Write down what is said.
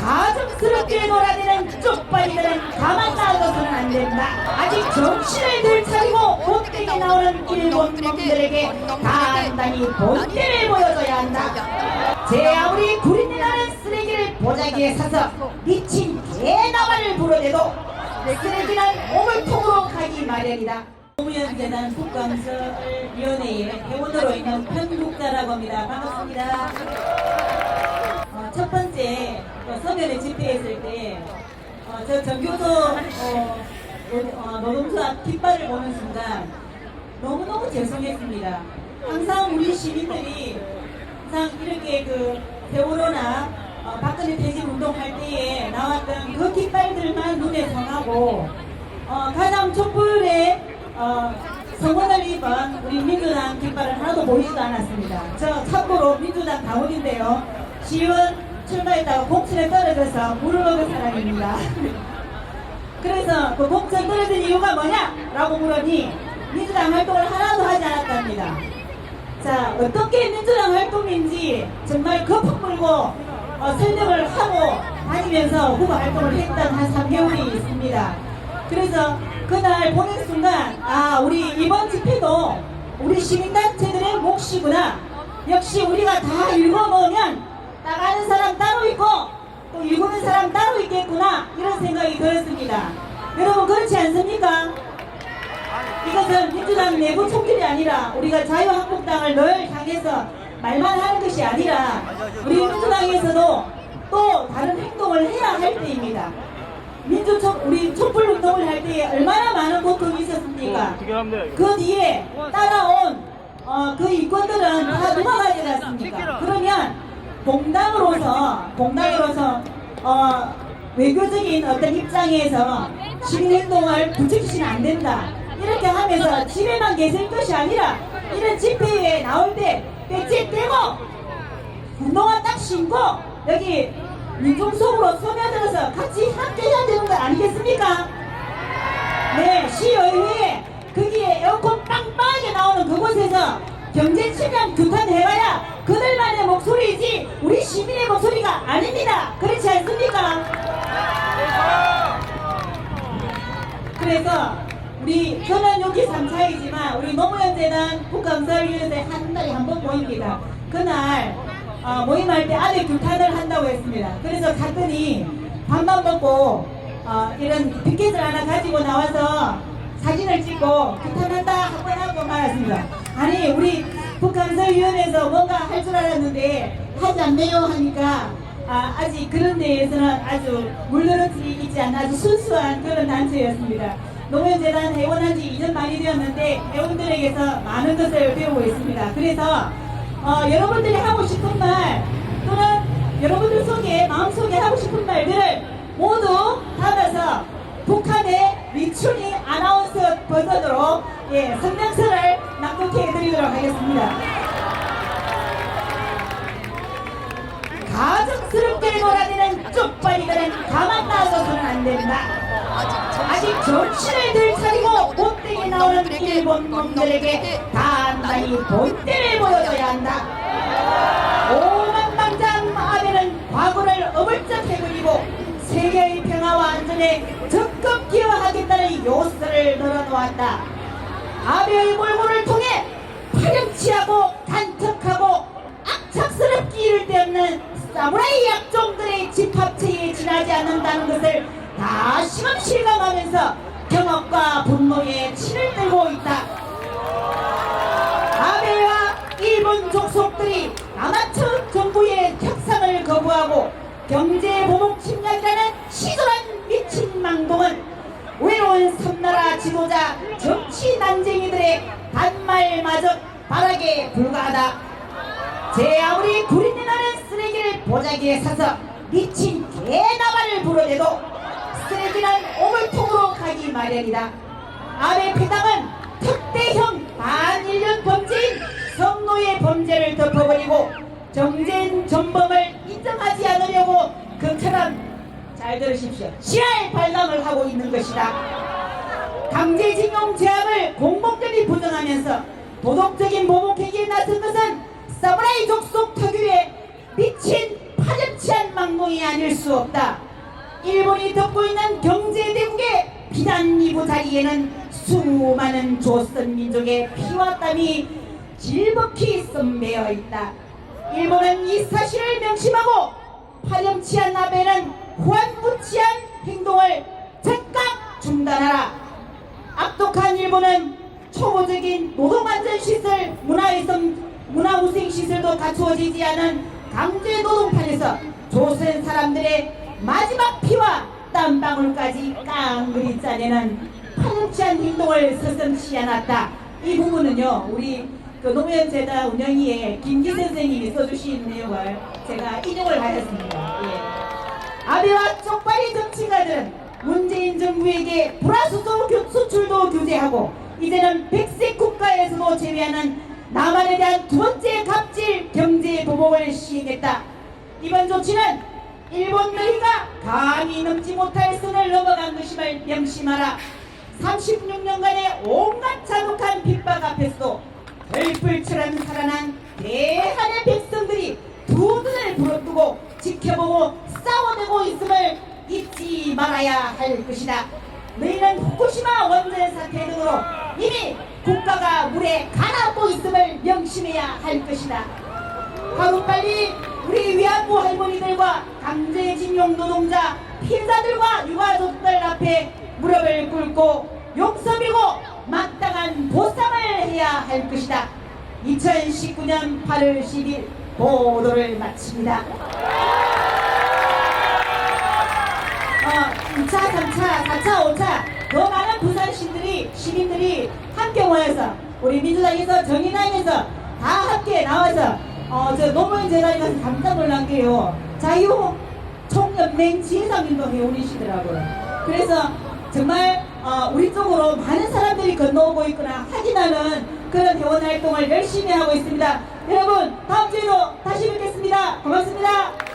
가증스럽게 놀아대는 쪽발이들은 가만 놔둬서는 안 된다. 아직 정신을 들 차리고 못되게 나오는 일본 놈들에게 단단히 본때를 보여줘야 한다. 제 아무리 구린내 나는 쓰레기를 보자기에 사서 미친 개나발을 불어대도 쓰레기는 오물통으로 가기 마련이다. 노무현재단 국감설위원회의 회원으로 있는 편국자라고 합니다. 반갑습니다. 어, 서면에 집회했을 때, 어, 저 전교조 어, 노- 어, 노동조합 깃발을 보는 순간 너무너무 죄송했습니다. 항상 우리 시민들이 항상 이렇게 그 세월호나 어, 박근혜 퇴진 운동할 때에 나왔던 그 깃발들만 눈에 선하고 어, 가장 촛불에 어, 성원을 입은 우리 민주당 깃발은 하나도 보이지도 않았습니다. 저 참고로 민주당 당원인데요. 시의원 출마했다가 공천에 떨어져서 물을 먹은 사람입니다. 그래서 그 공천 떨어진 이유가 뭐냐? 라고 물으니 민주당 활동을 하나도 하지 않았답니다. 자, 어떻게 민주당 활동인지 정말 거품 물고 어, 설명을 하고 다니면서 후보 활동을 했던 한 3개월이 있습니다. 그래서 그날 보는 순간, 아, 우리 이번 집회도 우리 시민단체들의 몫이구나. 역시 우리가 다 읽어놓으면 나가는 사람 따로 있고 또 읽는 사람 따로 있겠구나. 이런 생각이 들었습니다. 여러분, 그렇지 않습니까? 이것은 민주당 내부 총질이 아니라 우리가 자유한국당을 늘 향해서 말만 하는 것이 아니라 우리 민주당에서도 또 다른 행동을 해야 할 때입니다. 민주총 우리 촛불 운동을 할 때에 얼마나 많은 고통이 있었습니까? 그 뒤에 따라온 어, 그 인권들은 다 누가 가져갔습니까? 그러면 봉당으로서 봉당으로서 어, 외교적인 어떤 입장에서 시민행동을 부추기시면 안 된다. 이렇게 하면서 집에만 계실 것이 아니라 이런 집회에 나올 때 배지 떼고 운동화 딱 신고 여기 민중 속으로 스며들어서 같이 함께 해야 되는 거 아니겠습니까? 네, 시의회에 거기에 에어컨 빵빵하게 나오는 그곳에서 경제 침량 규탄해봐야 그들만의 목소리이지 우리 시민의 목소리가 아닙니다. 그렇지 않습니까? 그래서 우리 저는 여기 3차이지만 우리 노무현재단 국감사위원회 한 달에 한 번 모입니다. 그날 어, 모임할 때 아들 규탄을 한다고 했습니다. 그래서 갔더니 밥만 먹고 어, 이런 피켓을 하나 가지고 나와서 사진을 찍고 규탄한다 한번 하고 말았습니다. 아니 우리 북한설위원회에서 뭔가 할 줄 알았는데 하지 않네요 하니까 아, 아직 그런 데에서는 아주 물러러지 있지 않은 아주 순수한 그런 단체였습니다. 노무현재단 회원한 지 2년 많이 되었는데 회원들에게서 많은 것을 배우고 있습니다. 그래서 어, 여러분들이 하고 싶은 말 또는 여러분들 속에 마음속에 하고 싶은 말들을 모두 담아서 북한의 리춘이 아나운서 버전으로 예, 성명서를 낭독해 드리도록 하겠습니다. 놀아대는 쪽발이들은 가만 놔둬서는 안 된다. 아직 정신을 들 차리고 못되게 나오는 일본 놈들에게 단단히 본때를 보여줘야 한다. 오만방장 아베는 과거를 어물쩍 해버리고 세계의 평화와 안전에 적극 기여하겠다는 요서를 늘어놓았다. 아베의 몰골을 통해 파렴치하고 간척하고 악착스럽게 이를 데 없는 사무라이 약종들의 집 합체에 지나지 않는다는 것을 다시금 실감하면서 경업과 분노에 침을 들고 있다. 아베와 일본 족속들이 남한천 정부의 협상을 거부하고 경제 보복 침략이라는 시절한 미친 망동은 외로운 섬나라 지도자 정치 난쟁이들의 반말마저 바라게 불과하다. 제 아무리 구린내 나는 쓰레기를 보자기에 사서 미친 개나발을 불어대도 쓰레기는 오물통으로 가기 마련이다. 아베 패당은 특대형 반일년 범죄인 성노예 범죄를 덮어버리고 정쟁 전범을 인정하지 않으려고 그처럼 잘 들으십시오. 시할 발람을 하고 있는 것이다. 강제징용 제압을 공공연히 부정하면서 도덕적인 보복행위에 나선 것은 사무라이 족속 특유의 미친 파렴치한 막론이 아닐 수 없다. 일본이 덮고 있는 경제 대국의 비단 이부 자리에는 수많은 조선 민족의 피와 땀이 질벅히 썸매어 있다. 일본은 이 사실을 명심하고 파렴치한 아베는 후한무치한 행동을 즉각 중단하라. 악독한 일본은 초보적인 노동안전 시설, 문화위성, 문화후생시설도 갖추어지지 않은 강제 노동판에서 조선 사람들의 마지막 피와 땀방울까지 깡그리 짜내는 파렴치한 행동을 서슴지 않았다. 이 부분은요, 우리 그 노무현재단 운영위에 김기 선생님이 써주신 내용을 제가 인용을 하였습니다. 예. 아베와 쪽발이 정치가들은 문재인 정부에게 불화수소 교- 수출도 규제하고 이제는 백색 국가에서도 제외하는 남한에 대한 두 번째 갑질 경제 보복을 시행했다. 이번 조치는 일본 너희가 감히 넘지 못할 선을 넘어간 것임을 명심하라. 36년간의 온갖 잔혹한 핍박 앞에서도 별불처럼 살아난 대한의 백성들이 두 눈을 부릅뜨고 지켜보고 싸워내고 있음을 잊지 말아야 할 것이다. 너희는 후쿠시마 원전 사태 등으로 이미 국가가 물에 가라앉고 있음을 명심해야 할 것이다. 하루빨리 우리 위안부 할머니들과 강제징용 노동자 피해자들과 유가족들 앞에 무릎을 꿇고 용서비고 마땅한 보상을 해야 할 것이다. 2019년 8월 10일 보도를 마칩니다. 어, 2차, 3차, 4차, 5차 더 많은 부산시들이 시민들이 함께 모여서 우리 민주당에서 정의당에서 다 함께 나와서 어, 저 노무현 재단에 가서 깜짝 놀란 게요. 자유 총연맹 지혜상인도 회원이시더라고요. 그래서 정말 어, 우리 쪽으로 많은 사람들이 건너오고 있구나 확인하는 그런 대원 활동을 열심히 하고 있습니다. 여러분 다음 주에도 다시 뵙겠습니다. 고맙습니다.